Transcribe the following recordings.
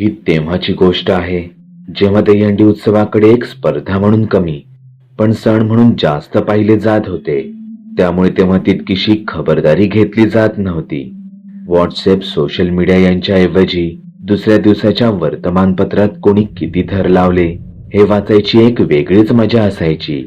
ही तेव्हाची गोष्ट आहे जेव्हा दहीहंडी उत्सवाकडे एक स्पर्धा म्हणून कमी पण सण म्हणून जास्त पाहिले जात होते. त्यामुळे तेव्हा तितकीशी खबरदारी घेतली जात नव्हती. व्हॉट्सअप सोशल मीडिया यांच्या ऐवजी दुसऱ्या दिवसाच्या वर्तमानपत्रात कोणी किती थर लावले हे वाचायची एक वेगळीच मजा असायची.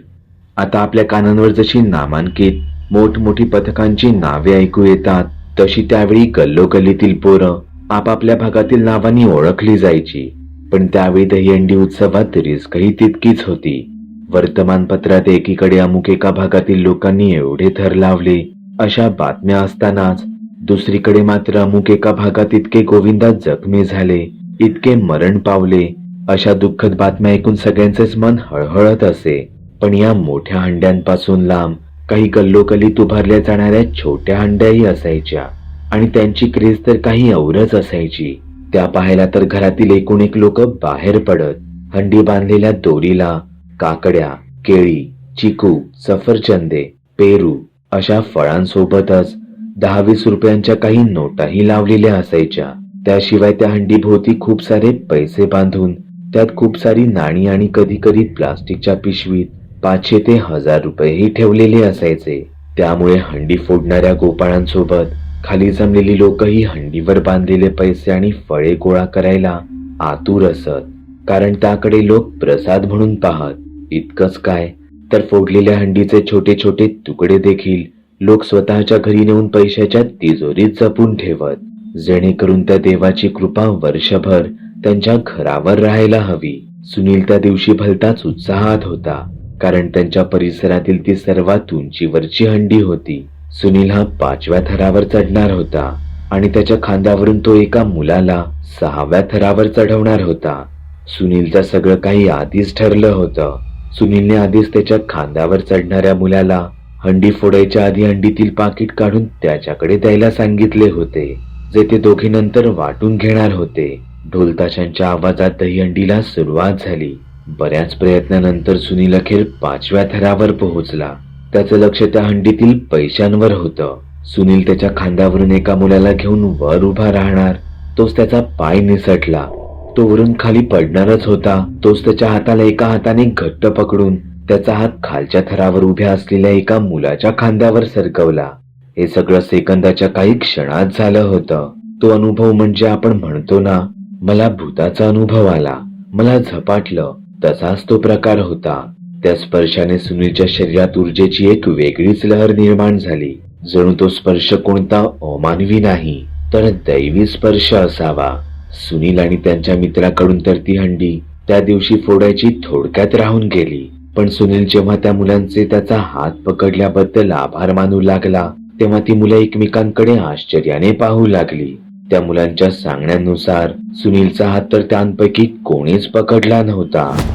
आता आपल्या कानांवर जशी नामांकित मोठमोठी पथकांची नावे ऐकू येतात तशी त्यावेळी गल्लोगल्लीतील पोरं आपापल्या भागातील नावांनी ओळखली जायची. पण त्यावेळी दहीहंडी उत्सवात रिस्कही तितकीच होती. वर्तमानपत्रात एकीकडे अमुक एका भागातील लोकांनी एवढे थर लावले अशा बातम्या असतानाच दुसरीकडे मात्र अमुक एका भागात इतके गोविंदा जखमी झाले इतके मरण पावले अशा दुःखद बातम्या ऐकून सगळ्यांचेच मन हळहळत असे. पण या मोठ्या हंड्यांपासून लांब काही कल्लोकलीत उभारल्या जाणाऱ्या छोट्या हंड्याही असायच्या. आणि त्यांची क्रेज तर काही औरच असायची. त्या पाहायला तर घरातील एकूण एक लोक बाहेर पडत हंडी बांधलेल्या दोरीला काकड्या केळी चिकू सफरचंदे पेरू अशा फळांसोबतच दहा वीस रुपयांच्या काही नोटाही लावलेल्या असायच्या. त्याशिवाय त्या हंडीभोवती खूप सारे पैसे बांधून त्यात खूप सारी नाणी आणि कधी कधी प्लास्टिकच्या पिशवीत पाचशे ते हजार रुपयेही ठेवलेले असायचे. त्यामुळे हंडी फोडणाऱ्या गोपाळांसोबत खाली जमलेली लोकही हंडीवर बांधलेले पैसे आणि फळे गोळा करायला आतुर असत. कारण त्याकडे लोक प्रसाद म्हणून पाहत इतकंच काय? तर फोडलेल्या हंडीचे छोटे छोटे तुकडे देखील लोक स्वतःच्या घरी नेऊन पैशाच्या तिजोरीत जपून ठेवत जेणेकरून त्या देवाची कृपा वर्षभर त्यांच्या घरावर राहायला हवी. सुनील त्या दिवशी भलताच उत्साहात होता कारण त्यांच्या परिसरातील ती सर्वात उंचीवरची हंडी होती. सुनील हा पाचव्या थरावर चढणार होता आणि त्याच्या खांद्यावरून तो एका मुलाला सहाव्या थरावर चढवणार होता. सुनीलचं सगळं काही आधीच ठरलं होतं. सुनीलने आधीच त्याच्या खांद्यावर चढणाऱ्या मुलाला हंडी फोडायच्या आधी हंडीतील पाकिट काढून त्याच्याकडे द्यायला सांगितले होते जे ते दोघे नंतर वाटून घेणार होते. ढोलताशांच्या आवाजात दहीहंडीला सुरुवात झाली. बऱ्याच प्रयत्नानंतर सुनील अखेर पाचव्या थरावर पोहोचला. त्याचं लक्ष त्या हंडीतील पैशांवर होतं. सुनील त्याच्या खांद्यावरून एका मुलाला घेऊन वर उभा राहणार. तोच त्याचा पाय निसटला. तो वरून खाली पडणारच होता. तोच त्याच्या हाताला एका हाताने घट्ट पकडून त्याचा हात खालच्या थरावर उभ्या असलेल्या एका मुलाच्या खांद्यावर सरकवला. हे सगळं सेकंदाच्या काही क्षणात झालं होतं. तो अनुभव म्हणजे आपण म्हणतो ना मला भूताचा अनुभव आला. मला झपाटलं. तसाच तो प्रकार होता. त्या स्पर्शाने सुनीलच्या शरीरात ऊर्जेची एक वेगळीच लहर निर्माण झाली. जणू तो स्पर्श कोणता अमानवी नाही तर दैवी स्पर्श असावा. सुनील आणि त्यांच्या मित्राकडून तर ती हंडी त्या दिवशी फोडायची थोडक्यात राहून गेली. पण सुनील जेव्हा त्या मुलांचे त्याचा हात पकडल्याबद्दल आभार मानू लागला तेव्हा ती मुलं एकमेकांकडे आश्चर्याने पाहू लागली. त्या मुलांच्या सांगण्यानुसार सुनीलचा हात तर त्यांपैकी कोणीच पकडला नव्हता.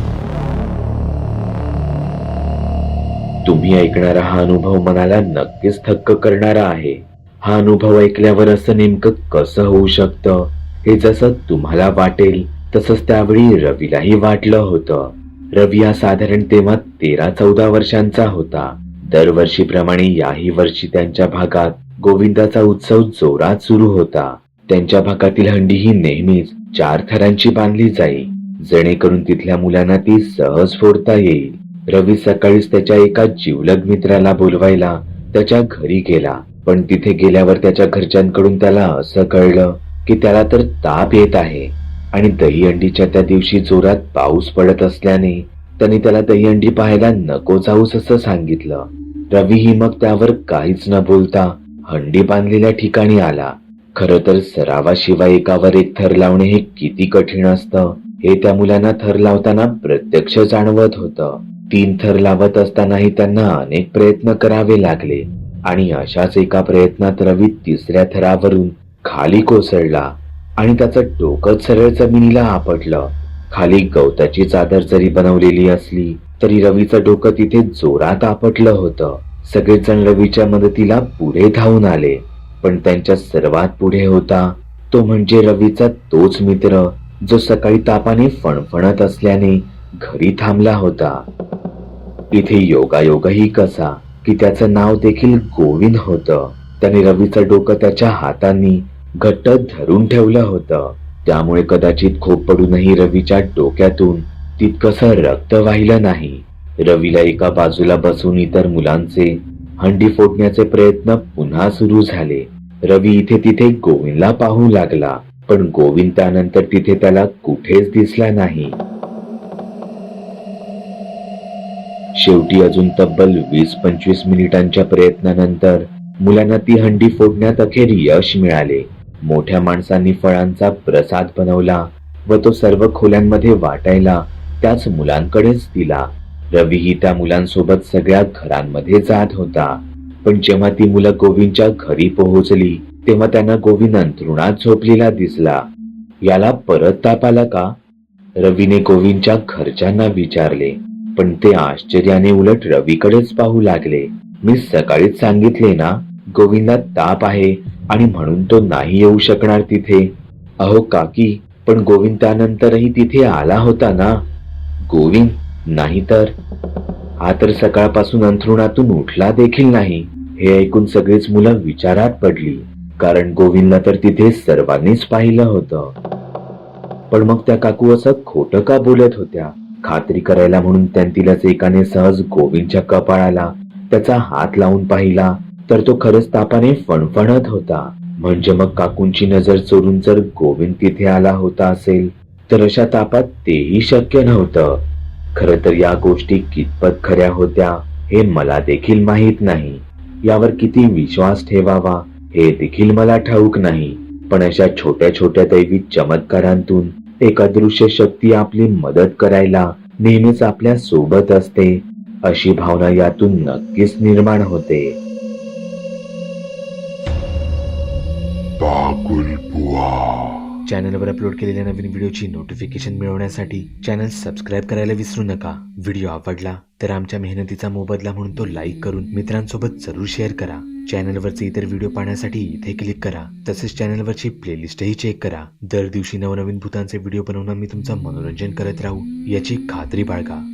तुम्ही ऐकणारा हा अनुभव मनाला नक्कीच थक्क करणारा आहे. हा अनुभव ऐकल्यावर असं नेमकं कसं होऊ शकतं? हे जसं तुम्हाला वाटेल तसंच त्यावेळी रवीलाही वाटलं होतं. रवी हा साधारण तेव्हा तेरा चौदा वर्षांचा होता. दरवर्षीप्रमाणे याही वर्षी त्यांच्या भागात गोविंदाचा उत्सव जोरात सुरू होता. त्यांच्या भागातील हंडी ही नेहमीच चार थरांची बांधली जाई. जेणेकरून तिथल्या मुलांना ती सहज फोडता येईल. रवी सकाळीच त्याच्या एका जिवलग मित्राला बोलवायला त्याच्या घरी गेला. पण तिथे गेल्यावर त्याच्या घरच्यांकडून त्याला असं कळलं की त्याला तर ताप येत आहे आणि दहीहंडीच्या त्या दिवशी जोरात पाऊस पडत असल्याने त्याने त्याला दहीहंडी पाहायला नको जाऊस असं सांगितलं. रवीही मग त्यावर काहीच न बोलता हंडी बांधलेल्या ठिकाणी आला. खर तर सरावाशिवाय एकावर एक थर लावणे हे किती कठीण असतं हे त्या मुलांना थर लावताना प्रत्यक्ष जाणवत होतं. तीन थर लावत असतानाही त्यांना अनेक प्रयत्न करावे लागले. आणि अशाच एका प्रयत्नात रवी तिसऱ्या थरावरून खाली कोसळला आणि त्याचं डोकं सरळ जमिनीला आपटलं. खाली गवताची चादर जरी बनवलेली असली तरी रवीचं डोकं तिथे जोरात आपटलं होतं. सगळेजण रवीच्या मदतीला पुढे धावून आले. पण त्यांच्या सर्वात पुढे होता तो म्हणजे रवीचा तोच मित्र जो सकाळी तापाने फणफणत असल्याने घरी थांबला होता. इथे योगायोगही कसा की त्याचं नाव देखील गोविंद होतं. त्याने रवीचं डोकं त्याच्या हातांनी घट्ट धरून ठेवलं होतं. त्यामुळे कदाचित खोप पडूनही रवीच्या डोक्यातून तितकंसं रक्त वाहिलं नाही. रवीला एका बाजूला बसून इतर मुलांचे हंडी फोडण्याचे प्रयत्न पुन्हा सुरू झाले. रवी इथे तिथे गोविंदला पाहू लागला पण गोविंद त्यानंतर तिथे त्याला कुठेच दिसला नाही. शेवटी अजून तब्बल वीस पंचवीस मिनिटांच्या प्रयत्नानंतर मुलांना ती हंडी फोडण्यात अखेर यश मिळाले. मोठ्या माणसांनी फळांचा प्रसाद बनवला व तो सर्व खोल्यांमध्ये वाटायला त्याच मुलांकडेच दिला. रवीही त्या मुलांसोबत सगळ्या घरांमध्ये जात होता. पण जेव्हा ती मुलं गोविंदच्या घरी पोहोचली तेव्हा त्यांना गोविंद अंथरुणात झोपलेला दिसला. याला परत ताप आला का? रवीने गोविंदच्या घरच्यांना विचारले. पण ते आश्चर्याने उलट रवीकडेच पाहू लागले. मी सकाळीच सांगितले ना गोविंदा ताप आहे आणि म्हणून तो नाही येऊ शकणार तिथे. अहो काकी पण गोविंद त्यानंतरही तिथे आला होता ना. गोविंद? नाही तर? हा तर सकाळपासून अंथरुणातून उठला देखील नाही. हे ऐकून सगळीच मुलं विचारात पडली कारण गोविंदला तर तिथे सर्वांनीच पाहिलं होतं. पण मग त्या काकू असं खोटं का बोलत होत्या? खात्री करायला म्हणून त्यांतीलच एकाने सहज गोविंदच्या कपाळाला त्याचा हात लावून पाहिला. तर तो खरंच तापाने फणफणत होता. म्हणजे मग काकूंची नजर चोरून जर गोविंद तिथे आला होता असेल तर अशा तापात तेही शक्य नव्हतं. खर तर या गोष्टी कितपत खऱ्या होत्या हे मला देखील माहीत नाही. यावर किती विश्वास ठेवावा हे देखील मला ठाऊक नाही. पण अशा छोट्या छोट्या दैवी चमत्कारांतून एक अदृश्य शक्ती आपली मदत करायला नेहमीच आपल्यासोबत असते. अशी भावना यातून नक्कीच निर्माण होते. चॅनलवर अपलोड केलेल्या नवीन व्हिडिओची नोटिफिकेशन मिळवण्यासाठी चॅनल सबस्क्राईब करायला विसरू नका. व्हिडिओ आवडला तर आमच्या मेहनतीचा मोबदला म्हणून तो लाईक करून मित्रांसोबत जरूर शेअर करा. चॅनलवरचे इतर व्हिडिओ पाहण्यासाठी इथे क्लिक करा. तसेच चॅनलवरची प्लेलिस्टही चेक करा. दर दिवशी नवनवीन भूतांचे व्हिडिओ बनवून मी तुमचं मनोरंजन करत राहू. याची खात्री बाळगा.